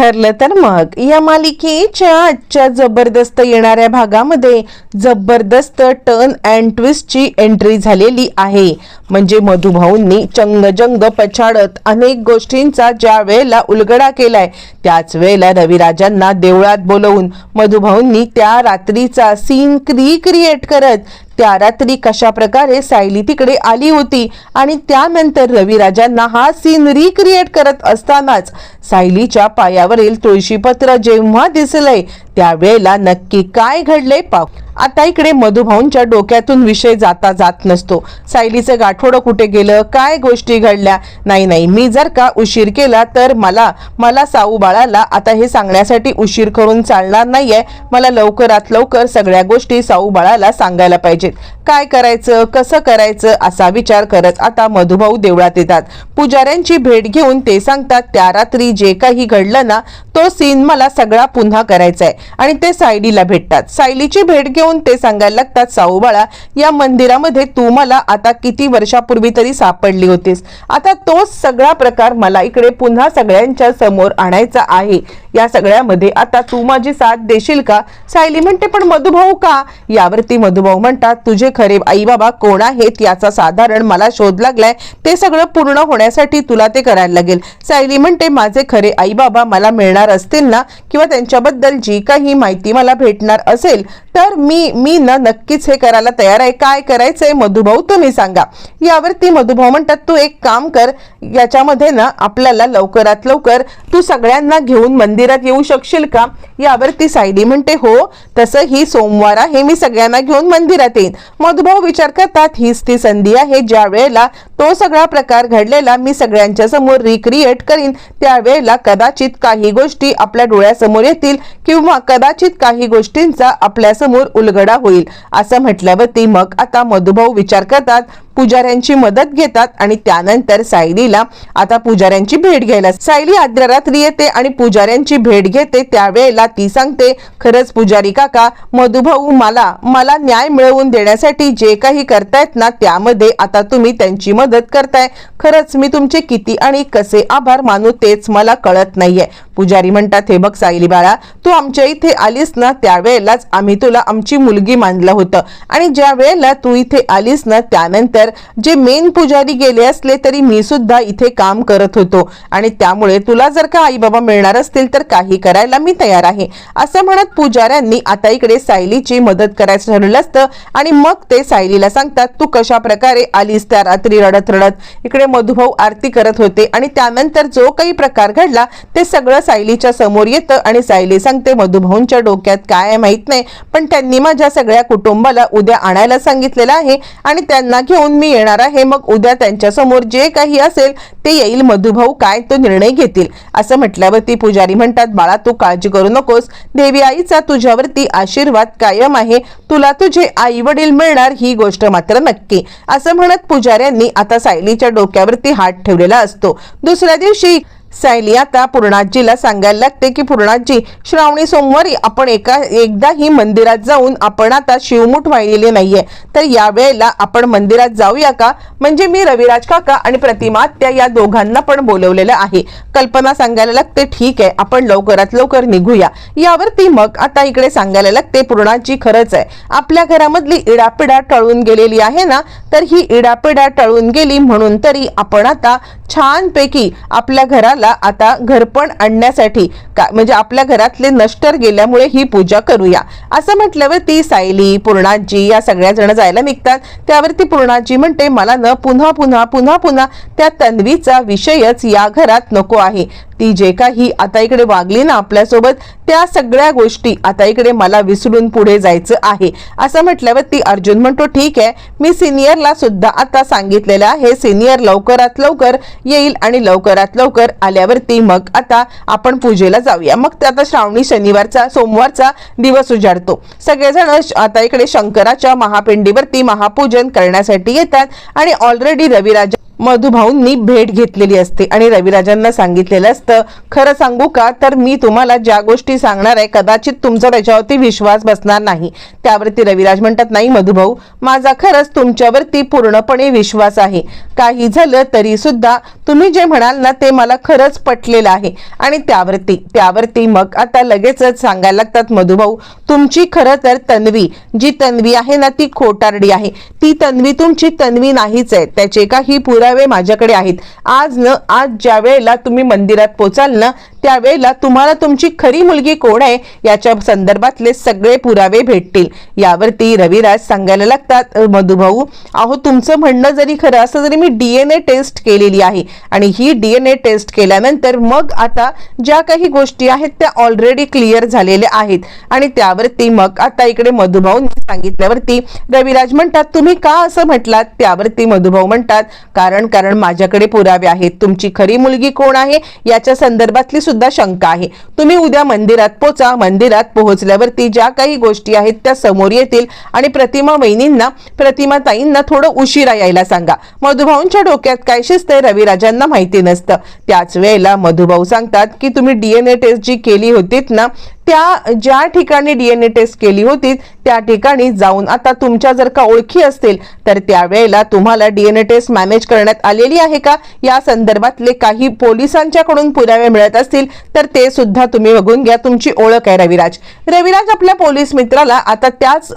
ठरलं तर मग. या मालिकेच्या आजच्या जबरदस्त येणाऱ्या भागामध्ये जबरदस्त टर्न अँड ट्विस्टची एंट्री झालेली आहे. म्हणजे मधुभाऊंनी चंगजंग पछाडत अनेक गोष्टींचा ज्या वेळेला उलगडा केलाय त्याच वेळेला रविराजांना देवळात बोलवून मधुभाऊंनी त्या रात्रीचा सीन क्रिएट करत त्या रात्री कशा प्रकारे सायली तिकडे आली होती आणि त्यानंतर रविराजांना हा सीन रिक्रिएट करत असतानाच सायलीच्या पायावरील तुळशीपत्र जेव्हा दिसलंय त्यावेळेला नक्की काय घडले पाव आता इकडे मधुभाऊंच्या डोक्यातून विषय जाता जात नसतो. सायलीचं गाठोडं कुठे गेलं? काय गोष्टी घडल्या? नाही नाही. मी जर का उशीर केला तर मला मला साऊ बाळाला आता हे सांगण्यासाठी उशीर करून चालणार नाहीये. मला लवकरात लवकर सगळ्या गोष्टी साऊ बाळाला सांगायला पाहिजेत. काय करायचं कसं करायचं असा विचार करत आता मधुभाऊ देवळात येतात. पुजाऱ्यांची भेट घेऊन ते सांगतात त्या रात्री जे काही घडलं ना तो सीन मला सगळा पुन्हा करायचा आहे आणि ते सायलीला भेटतात. सायलीची भेट घेऊन ते सांगायला लागतात साऊबाळा या मंदिरामध्ये तू मला आता किती वर्षापूर्वी तरी सापडली होतीस. आता तोच सगळा प्रकार मला इकडे पुन्हा सगळ्यांच्या समोर आणायचा आहे. या सगळ्यामध्ये आता तू माझी साथ देशील का? सायली म्हणते पण मधुभाऊ का? यावरती मधुभाऊ म्हणतात तुझे खरे आई बाबा कोण आहेत याचा साधारण मला शोध लागलाय. ते सगळं पूर्ण होण्यासाठी तुला ते करायला लागेल. सायली म्हणते माझे खरे आई बाबा मला मिळणार असतील ना किंवा त्यांच्याबद्दल जी काही माहिती मला भेटणार असेल तर मी मी ना नक्कीच हे करायला तयार आहे. काय करायचंय मधुभाऊ तुम्ही सांगा. यावरती मधुभाऊ म्हणतात तू एक काम कर याच्यामध्ये ना आपल्याला लवकरात लवकर तू सगळ्यांना घेऊन मंदिरात येऊ शकशील का? यावरती सायली म्हणते हो तसं ही सोमवार आहे मी सगळ्यांना घेऊन मंदिरात येईन. मधुभाऊ विचार करतात हीच ती संधी आहे ज्या वेळेला तो सगळा प्रकार घडलेला मी सगळ्यांच्या समोर रिक्रिएट करीन त्यावेळेला कदाचित काही गोष्टी आपल्या डोळ्यासमोर येतील किंवा कदाचित काही गोष्टींचा आपल्यासमोर उलगडा होईल. असं म्हटल्यावरती मग आता मधुभाऊ विचार करतात पुजाऱ्यांची मदत घेतात आणि त्यानंतर सायलीला आता पुजाऱ्यांची भेट घ्यायला सायली आद्र रात्री येते आणि पुजाऱ्यांची भेट घेते त्यावेळेला ती सांगते खरंच पुजारी काका मधुभाऊ मला मला न्याय मिळवून देण्यासाठी जे काही करतायत ना त्यामध्ये आता तुम्ही त्यांची मदत करताय. खरंच मी तुमचे किती आणि कसे आभार मानू तेच मला कळत नाहीये. पुजारी म्हणतात हे बघ सायली बाळा तू आमच्या इथे आलीस ना त्यावेळेलाच आम्ही तुला आमची मुलगी मानलं होतं. आणि ज्या वेळेला तू इथे आलीस ना त्यानंतर जे मेन पुजारी गेले असले तरी मी सुद्धा इथे काम करत होतो. आणि त्यामुळे तुला जर का आई बाबा मिळणार असतील तर काही करायला मी तयार आहे. असं म्हणत पुजाऱ्यांनी आता इकडे सायलीची मदत करायचं ठरवलं असतं. आणि मग ते सायलीला सांगतात तू कशा प्रकारे आलीस त्या रात्री रडत रडत इकडे मधुभाऊ आरती करत होते. आणि त्यानंतर जो काही प्रकार घडला ते सगळं सायलीच्या समोर येतं आणि सायली सांगते मधुभाऊंच्या डोक्यात काय आहे माहीत नाही पण त्यांनी माझ्या सगळ्या कुटुंबाला उद्या आणायला सांगितलेलं आहे आणि त्यांना घेऊन मी येणार आहे. मग उद्या त्यांच्यासमोर जे काही असेल ते येईल. मधुभाऊ काय तो निर्णय घेतील. असं म्हटल्यावरती पुजारी म्हणतात बाळा तू काळजी करू नकोस. देवी आईचा तुझ्यावरती आशीर्वाद कायम आहे. तुला तुझे आई वडील मिळणार ही गोष्ट मात्र नक्की. असं म्हणत पुजाऱ्यांनी आता सायलीच्या डोक्यावरती हात ठेवलेला असतो. दुसऱ्या दिवशी सायली आता पूर्णाजीला सांगायला लागते की पूर्णाजी श्रावणी सोमवारी आपण एका एकदाही मंदिरात जाऊन आपण आता शिवमुठ वाहिलेली नाहीये. तर या वेळेला आपण मंदिरात जाऊया का? म्हणजे मी रविराज काका आणि प्रतिमा त्या या दोघांना पण बोलवलेलं आहे. कल्पना सांगायला लागते ठीक आहे आपण लवकरात लवकर निघूया. यावरती मग आता इकडे सांगायला लागते पूर्णाजी खरंच आहे. आपल्या घरामधली इडापिडा टळून गेलेली आहे ना? तर ही इडापिडा टळून गेली म्हणून तरी आपण आता छानपैकी आपल्या घराला आता घरपण आणण्यासाठी का म्हणजे आपल्या घरातले नष्टर गेल्यामुळे ही पूजा करूया. असं म्हटल्यावर ती सायली पूर्णाजी या सगळ्या जण जायला निघतात. त्यावरती पूर्णाजी म्हणते मला न पुन्हा पुन्हा पुन्हा पुन्हा त्या तन्वीचा विषयच या घरात नको आहे. ती जे काही आता इकडे वागली ना आपल्यासोबत त्या सगळ्या गोष्टी आता इकडे मला विसरून पुढे जायचं आहे. असं म्हटल्यावर ती अर्जुन म्हणतो ठीक आहे मी सिनियरला सुद्धा आता सांगितलेलं आहे. सिनियर लवकरात लवकर येईल आणि लवकरात लवकर आल्यावरती मग आता आपण पूजेला जाऊया. मग ते आता श्रावणी शनिवारचा सोमवारचा दिवस उजाडतो. सगळेजण आता इकडे शंकराच्या महापिंडीवरती महापूजन करण्यासाठी येतात आणि ऑलरेडी रविराजा मधुभाऊंनी भेट घेतलेली असते. आणि रविराजांना सांगितलेलं असतं खरं सांगू का? तर मी तुम्हाला ज्या गोष्टी सांगणार आहे कदाचित तुमचा त्याच्यावरती विश्वास बसणार नाही. त्यावरती रविराज म्हणतात नाही मधुभाऊ माझा खरंच तुमच्यावरती पूर्णपणे विश्वास आहे. काही झालं तरी सुद्धा तुम्ही जे म्हणाल ना ते मला खरंच पटलेलं आहे. आणि त्यावरती त्यावरती मग आता लगेचच सांगायला लागतात मधुभाऊ तुमची खरं तर तन्वी जी तन्वी आहे ना ती खोटारडी आहे. ती तन्वी तुमची तन्वी नाहीच आहे. त्याचे काही पुरावे माझ्याकडे आहेत. आज न आज ज्या वेळेला तुम्ही मंदिरात पोचाल ना त्यावेळेला तुम्हाला तुमची खरी मुलगी कोण आहे याच्या संदर्भातले सगळे पुरावे भेटतील. यावरती रविराज सांगायला लागतात मधुभाऊ अहो तुमचं म्हणणं जरी खरं असं जरी मी डीएनए टेस्ट केलेली आहे. आणि ही डीएनए टेस्ट केल्यानंतर मग आता ज्या काही गोष्टी आहेत त्या ऑलरेडी क्लिअर झालेल्या आहेत. आणि त्यावरती मग आता इकडे मधुभाऊंनी सांगितल्यावरती रविराज म्हणतात तुम्ही का असं म्हटलात? त्यावरती मधुभाऊ म्हणतात कारण कारण माझ्याकडे पुरावे आहेत. तुमची खरी मुलगी कोण आहे? याच्या संदर्भातली सुद्धा शंका आहे. तुम्ही उद्या मंदिरात पोचा. मंदिरात पोहोचल्यावरती ज्या काही गोष्टी आहेत त्या समोर येतील. आणि प्रतिमा वहिनींना प्रतिमा ताईंना थोडं उशिरा यायला सांगा. मधुभाऊंच्या डोक्यात काय शिजतंय रविराजांना माहिती नसतं. त्याच वेळेला मधुभाऊ सांगतात की तुम्ही डीएनए टेस्ट जी केली होतीत ना त्या ज्या ठिकाणी डीएनए टेस्ट केली होती त्या ठिकाणी जाऊन आता तुमच्या जर का ओळखी असतील तर त्यावेळेला तुम्हाला डीएनए टेस्ट मॅनेज करण्यात आलेली आहे का? या संदर्भातले काही पोलिसांच्याकडून पुरावे मिळत असतील तर ते सुद्धा तुम्ही बघून घ्या. तुमची ओळख आहे रविराज. रविराज आपल्या पोलीस मित्राला आता त्याच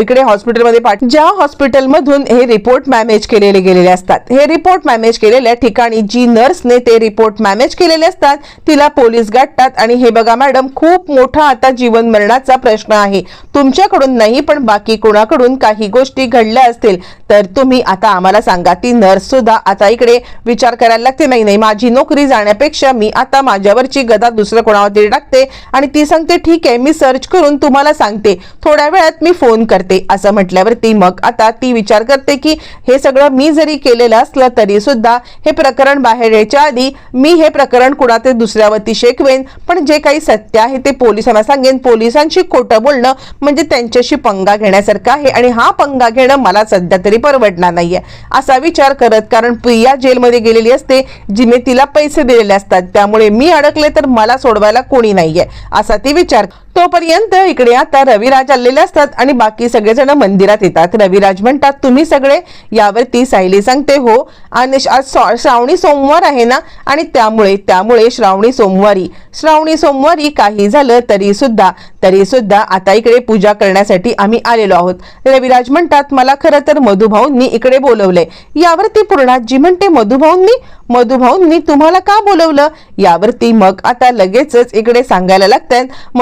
इकडे हॉस्पिटलमध्ये पाठ ज्या हॉस्पिटलमधून हे रिपोर्ट मॅनेज केलेले गेलेले असतात. हे रिपोर्ट मॅनेज केलेल्या ठिकाणी जी नर्सने ते रिपोर्ट मॅनेज केलेले असतात तिला पोलीस गाठतात. आणि हे बघा मॅडम खूप मोठ मोठा आता जीवन मरणाचा प्रश्न आहे. तुमच्याकडून नाही पण बाकी कोणाकडून काही गोष्टी घडल्या असतील तर तुम्ही आता आम्हाला सांगा. ती नर्स सुद्धा आता इकडे विचार करायला लागते. नाही नाही माझी नोकरी जाण्यापेक्षा मी आता माझ्यावरची गदा दुसरं कोणावर तरी टाकते आणि ती सांगते ठीक आहे मी सर्च करून तुम्हाला सांगते. थोड्या वेळात मी फोन करते. असं म्हटल्यावरती मग आता ती विचार करते की हे सगळं मी जरी केलेलं असलं तरी सुद्धा हे प्रकरण बाहेर यायच्या आधी मी हे प्रकरण कुणाचे दुसऱ्यावरती शेकवेन. पण जे काही सत्य आहे ते पोलिसांना सांगेन पोलिसांशी खोटं बोलणं म्हणजे त्यांच्याशी पंगा घेण्यासारखं आहे आणि हा पंगा घेणं मला सध्या तरी परवडणार नाहीये. असा विचार करत कारण प्रिया जेलमध्ये गेलेली असते जिने तिला पैसे दिलेले असतात त्यामुळे मी अडकले तर मला सोडवायला कोणी नाहीये असा ती विचार तोपर्यंत इकडे आता रविराज आलेले असतात आणि बाकी सगळेजण मंदिरात येतात. रविराज म्हणतात तुम्ही सगळे यावरती सायली सांगते हो. आणि आज श्रावणी सोमवार आहे ना आणि त्यामुळे त्यामुळे श्रावणी सोमवारी. श्रावणी सोमवारी काही झालं तरी सुद्धा तरी सुद्धा आता इकडे पूजा करण्यासाठी आम्ही आलेलो आहोत. रविराज म्हणतात मला खरं तर मधुभाऊंनी इकडे बोलवलंय. यावरती पूर्णाजी म्हणते मधुभाऊंनी? मधुभाऊंनी तुम्हाला का बोलवलं? यावरती मग आता लगेचच इकडे सांगायला लागतात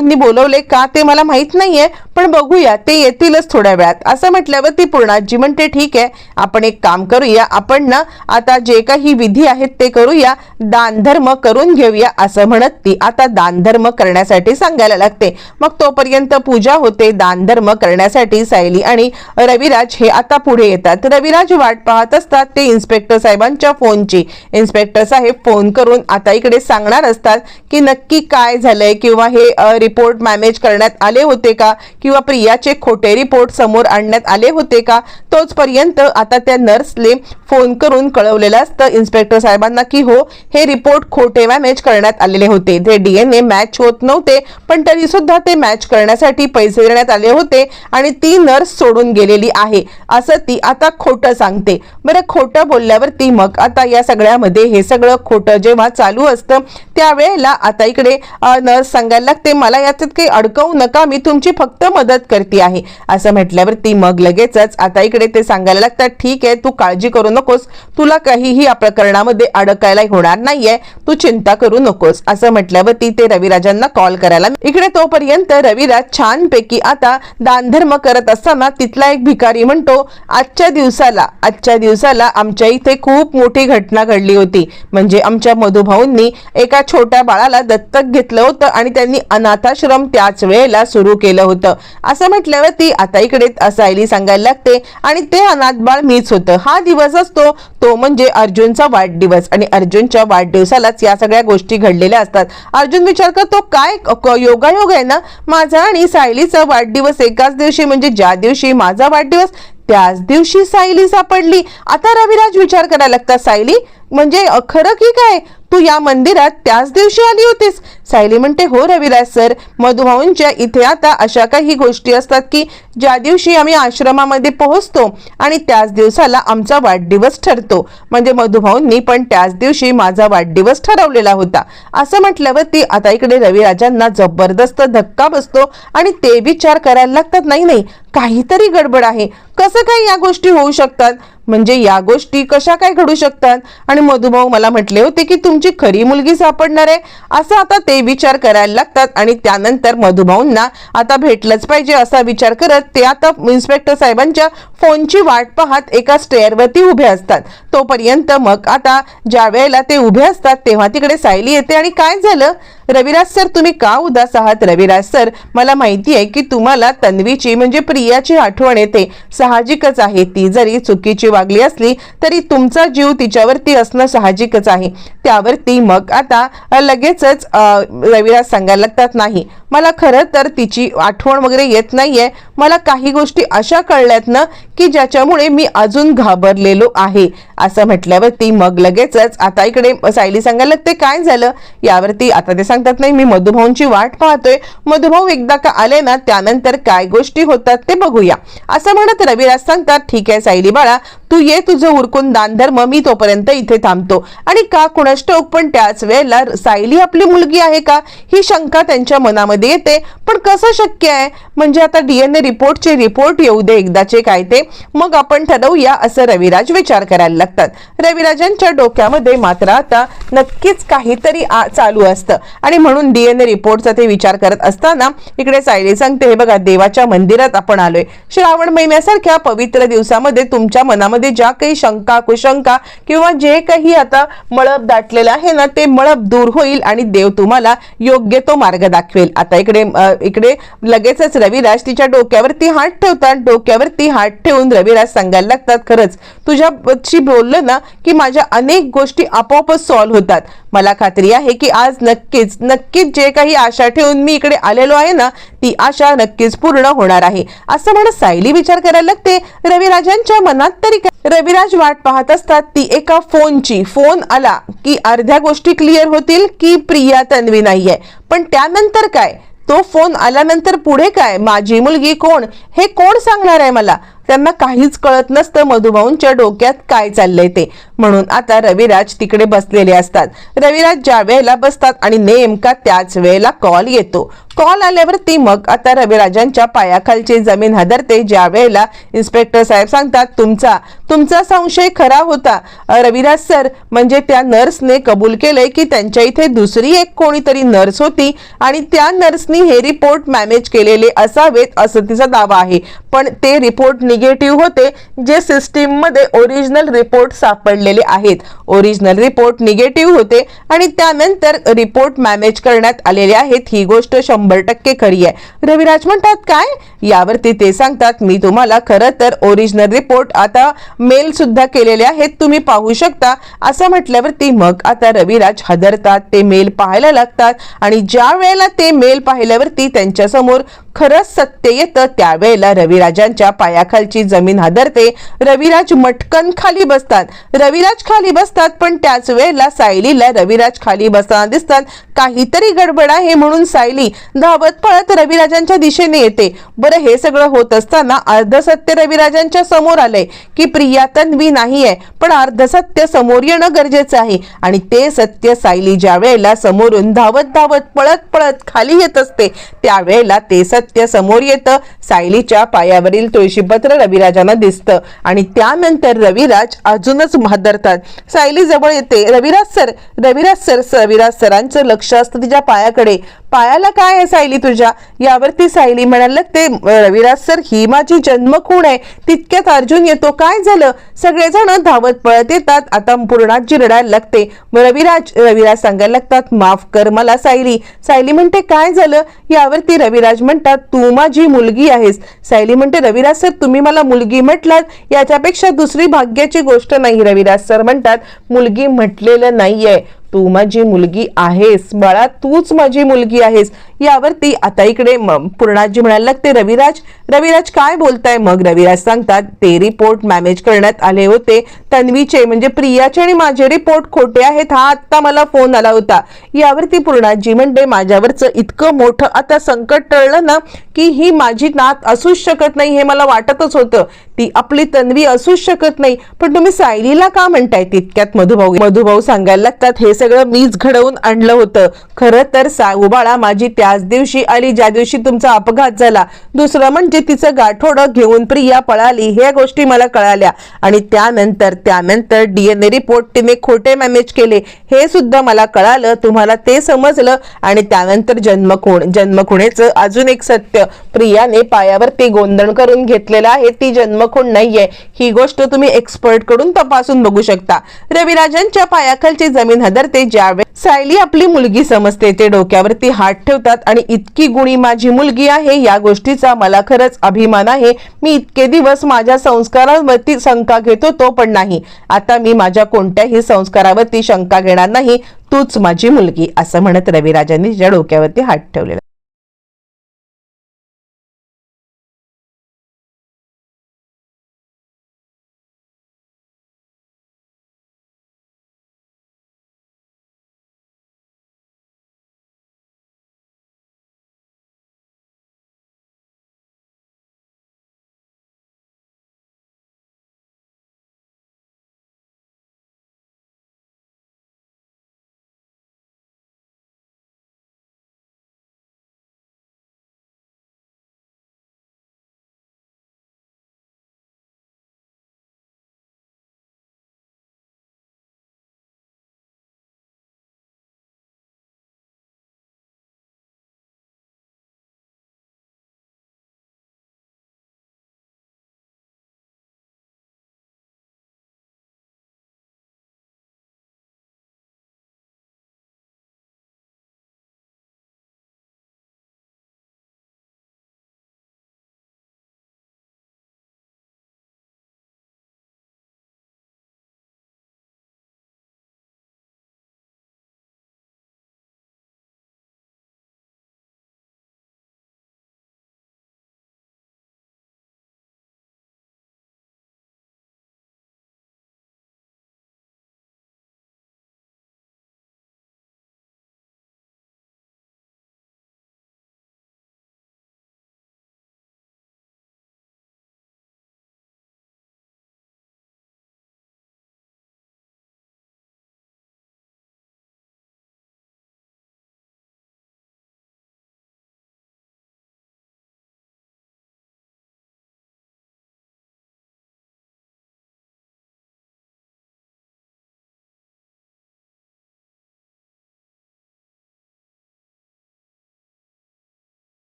भाऊंनी बोलवले का ते मला माहीत नाहीये पण बघूया ते येतीलच थोड्या वेळात. असं म्हटल्यावर ती पूर्णाजी म्हणते ठीक आहे आपण एक काम करूया आपण ना आता जे काही विधी आहेत ते करूया दानधर्म करून घेऊया असं म्हणत ती आता दानधर्म करण्यासाठी सांगायला लागते. मग तोपर्यंत पूजा होते दानधर्म करण्यासाठी सायली आणि रविराज हे आता पुढे येतात. रविराज वाट पाहत असतात ते इन्स्पेक्टर साहेबांच्या फोनची. इन्स्पेक्टर साहेब फोन करून आता इकडे सांगणार असतात की नक्की काय झालंय किंवा हे रिपोर्ट मॅनेज करण्यात आले होते का? किंवा प्रियाचे खोटे रिपोर्ट समोर आणण्यात आले होते का? तोचपर्यंत आता त्या नर्सले फोन करून कळवलेलं असतं. इन्स्पेक्टर साहेबांना की हो हे रिपोर्ट खोटे मॅनेज करण्यात आलेले होते. ते डीएनए मॅच होत नव्हते पण तरी सुद्धा ते मॅच करण्यासाठी पैसे देण्यात आले होते आणि ती नर्स सोडून गेलेली आहे. असं ती आता खोटं सांगते. बरं खोटं बोलल्यावर ती मग आता या सगळ्यामध्ये हे सगळं खोटं जेव्हा चालू असतं त्यावेळेला आता इकडे नर्स सांगायला लागते मला याच्यात काही अडकवू नका मी तुमची फक्त मदत करते आहे. असं म्हटल्यावर ती मग लगेचच आता इकडे ते सांगायला लागतात ठीक आहे तू काळजी करू नकोस. तुला काहीही या प्रकरणामध्ये अडकायला होणार नाहीये तू चिंता करू नकोस असं म्हटल्यावरती ते रविराजांना कॉल करायला इकडे तोपर्यंत रविराज छानपैकी आता दानधर्म करत असताना तिथला एक भिकारी म्हणतो आजच्या दिवसाला आजच्या दिवसाला आमच्या इथे खूप मोठी घटना घडली होती. म्हणजे आमच्या मधुभाऊंनी एका छोट्या बाळाला दत्तक घेतलं होतं आणि त्यांनी अनाथाश्रम त्याच वेळेला सुरू केलं होतं. असं म्हटल्यावर ती आता इकडे असायली सांगायला लागते आणि ते अनाथ बाळ मीच होतं. हा दिवस असतो तो म्हणजे अर्जुनचा वाढदिवस. आणि अर्जुनच्या वाढदिवसालाच या सगळ्या गोष्टी घडलेल्या असतात. अर्जुन विचार करतो काय योगायोग आहे ना? माझा आणि सायलीचा वाढदिवस एकाच दिवशी म्हणजे ज्या दिवशी माझा वाढदिवस त्याच दिवशी सायली सापडली. आता रविराज विचार करायला लागतात सायली म्हणजे खरं की काय? तू या मंदिरात त्याच दिवशी आली होतीस. सायली म्हणते हो रविराज सर मधुभाऊंच्या इथे आता अशा काही गोष्टी असतात की ज्या दिवशी आम्ही आश्रमामध्ये पोहोचतो आणि त्याच दिवसाला आमचा वाढदिवस ठरतो. म्हणजे मधुभाऊंनी पण त्याच दिवशी माझा वाढदिवस ठरवलेला होता. असं म्हटल्यावर ती आता इकडे रविराजांना जबरदस्त धक्का बसतो आणि ते विचार करायला लागतात नाही नाही काहीतरी गडबड आहे. कसं काही या गोष्टी होऊ शकतात? म्हणजे या गोष्टी कशा काय घडू शकतात? आणि मधुभाऊ मला म्हटले होते की तुमची खरी मुलगी सापडणार आहे असं आता ते विचार करायला लागतात आणि त्यानंतर मधुभाऊंना आता भेटलंच पाहिजे असा विचार करत ते आता इन्स्पेक्टर साहेबांच्या फोनची वाट पाहत एका स्टेअरवरती उभे असतात. तोपर्यंत मग आता ज्या वेळेला ते उभे असतात तेव्हा तिकडे सायली येते. आणि काय झालं? रविराज सर तुम्ही का उदास आहात? रविराज सर मला माहिती आहे की तुम्हाला तन्वीची म्हणजे प्रियाची आठवण येते. साहजिकच आहे ती. जरी चुकीची वागली असली तरी तुमचा जीव तिच्यावरती असणं साहजिकच आहे. त्यावरती मग आता लगेचच अ, रविराज सांगायला लागतात नाही मला खरं तर तिची आठवण वगैरे येत नाहीये. मला काही गोष्टी अशा कळल्यात ना की ज्याच्यामुळे मी अजून घाबरलेलो आहे. असं म्हटल्यावरती मग लगेचच आता इकडे सायली सांगायला लागते काय झालं? यावरती आता ते सांगतात नाही मी मधुभाऊंची वाट पाहतोय. मधुभाऊ एकदा का आले ना त्यानंतर काय गोष्टी होतात ते बघूया. असं म्हणत रविराज सांगतात ठीक आहे सायली बाळा तू ये तुझं उरकून दानधर्म मी तोपर्यंत इथे थांबतो. आणि का कुणास पण त्याच वेळेला सायली आपली मुलगी आहे का? ही शंका त्यांच्या मनामध्ये येते. पण कसं शक्य आहे? म्हणजे आता डीएनए रिपोर्टचे रिपोर्ट येऊ दे एकदाचे काय ते. मग आपण ठरवूया असं रविराज विचार करायला लागतात. रविराजांच्या डोक्यामध्ये मात्र आता नक्कीच काहीतरी आ- चालू असतं. आणि म्हणून डीएनए रिपोर्टचा ते विचार करत असताना इकडे सायली सांगते हे बघा देवाच्या मंदिरात आपण आलोय. श्रावण महिन्यासारख्या पवित्र दिवसामध्ये तुमच्या मनामध्ये ज्या काही शंका कुशंका किंवा जे काही आता मळब दाटलेलं आहे ना ते मळब दूर होईल आणि देव तुम्हाला योग्य तो मार्ग दाखवेल. आता इकडे इकडे लगेचच रविराज तिच्या डोक्यावरती हात ठेवतात. डोक्यावरती हात ठेवून रविराज सांगायला लागतात खरंच तुझ्याशी बोललं ना की माझ्या अनेक गोष्टी आपोआपच सॉल्व्ह होतात. मला खात्री आहे की आज नक्कीच नक्कीच जे काही आशा ठेवून मी इकडे आलेलो आहे ना ती आशा नक्कीच पूर्ण होणार आहे. असं म्हणत सायली विचार करायला लागते. रविराजांच्या मनात तरी रविराज वाट पाहत असतात ती एका फोनची. फोन आला की अर्ध्या गोष्टी क्लिअर होतील की प्रिया तन्वी नाहीये. पण त्यानंतर काय? तो फोन आल्यानंतर पुढे काय? माझी मुलगी कोण? हे कोण सांगणार आहे मला? त्यांना काहीच कळत नसतं मधुभाऊंच्या डोक्यात काय चाललंय ते. म्हणून आता रविराज तिकडे बसलेले असतात. रविराज ज्या वेळेला बसतात आणि नेमका त्याच वेळेला कॉल येतो. कॉल आल्यावरती मग आता रविराजांच्या पायाखालची जमीन हादरते. ज्या वेळेला इन्स्पेक्टर साहेब सांगतात तुमचा तुमचा संशय खरा होता. रविराज सर म्हणजे त्या नर्सने कबूल केलंय की त्यांच्या इथे दुसरी एक कोणीतरी नर्स होती आणि त्या नर्सनी हे रिपोर्ट मॅनेज केलेले असावेत असं तिचा दावा आहे. पण ते रिपोर्ट निगेटिव्ह होते जे सिस्टीममध्ये ओरिजिनल रिपोर्ट सापडलेले आहेत. ओरिजिनल रिपोर्ट निगेटिव्ह होते आणि त्यानंतर रिपोर्ट मॅनेज करण्यात आलेले आहेत. ही गोष्ट शंभर टक्के खरी आहे. रविराज म्हणतात काय? यावरती ते सांगतात मी तुम्हाला खरं तर ओरिजिनल रिपोर्ट आता मेल सुद्धा केलेले आहेत तुम्ही पाहू शकता. असं म्हटल्यावरती मग आता रविराज हदरतात ते मेल पाहायला लागतात आणि ज्या वेळेला ते मेल पाहिल्यावरती त्यांच्यासमोर खरंच सत्य येतं त्यावेळेला रविराजांच्या पायाखालची जमीन हादरते. रविराज मटकन खाली बसतात. रविराज खाली बसतात पण त्याच वेळेला सायलीला रविराज खाली बसताना दिसतात. काहीतरी गडबड आहे म्हणून सायली धावत पळत रविराजांच्या दिशेने येते. बरं हे सगळं होत असताना अर्धसत्य रविराजांच्या समोर आलंय की प्रिया तन्वी आहे पण अर्धसत्य समोर येणं गरजेचं आहे. आणि ते सत्य सायली ज्या वेळेला समोरून धावत धावत पळत पळत खाली येत असते त्यावेळेला ते सत्य समोर येतं. सायलीच्या पायावरील तुळशीपत्र रविराजांना दिसतं. आणि त्यानंतर रविराज अजूनच म्हादरतात सायली जवळ येते. रविराज सर रविराज सर रविराज सरांचं लक्ष असतं तिच्या पायाकडे. पायाला काय आहे सायली तुझ्या? यावरती सायली म्हणायला लागते रविराज सर ही माझी जन्म खूण आहे. तितक्यात अर्जुन येतो. काय झालं? सगळेजण धावत पळत येतात. आता पूर्णाजी रडायला लागते. रविराज रविराज सांगायला लागतात माफ कर मला सायली. सायली म्हणते काय झालं? यावरती रविराज म्हणतात तू माझी मुलगी आहेस. सायली म्हणते रविराज सर तुम्ही मला मुलगी म्हटलात? याच्यापेक्षा दुसरी भाग्याची गोष्ट नाही. रविराज सर म्हणतात मुलगी म्हटलेलं नाहीये. तू माझी मुलगी आहेस बाळा तूच माझी मुलगी आहेस. यावरती आता इकडे पूर्णाजी म्हणायला लागते रविराज रविराज काय बोलताय? मग रविराज सांगतात ते रिपोर्ट मॅनेज करण्यात आले होते. तन्वीचे म्हणजे प्रियाचे आणि माझे रिपोर्ट खोटे आहेत. हा आत्ता मला फोन आला होता. यावरती पूर्णाजी म्हणते माझ्यावरचं इतकं मोठं आता संकट टळलं ना की ही माझी नात असूच शकत नाही हे मला वाटतच होतं. ती आपली तन्वी असूच शकत नाही. पण तुम्ही सायलीला का म्हणताय तितक्यात मधुभाऊ? मधुभाऊ सांगायला लागतात हे सगळं मीच घडवून आणलं होतं. खरं तर साऊबाळा माझी त्याच दिवशी आली ज्या दिवशी तुमचा अपघात झाला. दुसरं म्हणजे तिचं गाठोडं घेऊन प्रिया पळाली ह्या गोष्टी मला कळाल्या. आणि त्यानंतर त्यानंतर डीएनए रिपोर्ट तिने खोटे मॅनेज केले. हे सुद्धा मला कळालं तुम्हाला ते समजलं. आणि त्यानंतर जन्मखूण जन्मखुणेचं अजून एक सत्य. प्रियाने पायावरती गोंधळ करून घेतलेलं आहे ती जन्म कोण नाहीये ही गोष्ट तुम्ही एक्सपर्टकडून तपासून बघू शकता. रविराजांच्या पायाखालची जमीन हदरते ज्यावेळेस सायली आपली मुलगी समजते ते डोक्यावरती हात ठेवतात आणि इतकी गुणी माझी मुलगी आहे या गोष्टीचा मला खरंच अभिमान आहे. मी इतके दिवस माझ्या संस्कारांवरती शंका घेत होतो पण नाही. आता मी माझ्या कोणत्याही संस्कारावरती शंका घेणार नाही. तूच माझी मुलगी असं म्हणत रविराजांनी तिच्या डोक्यावरती हात ठेवलेला.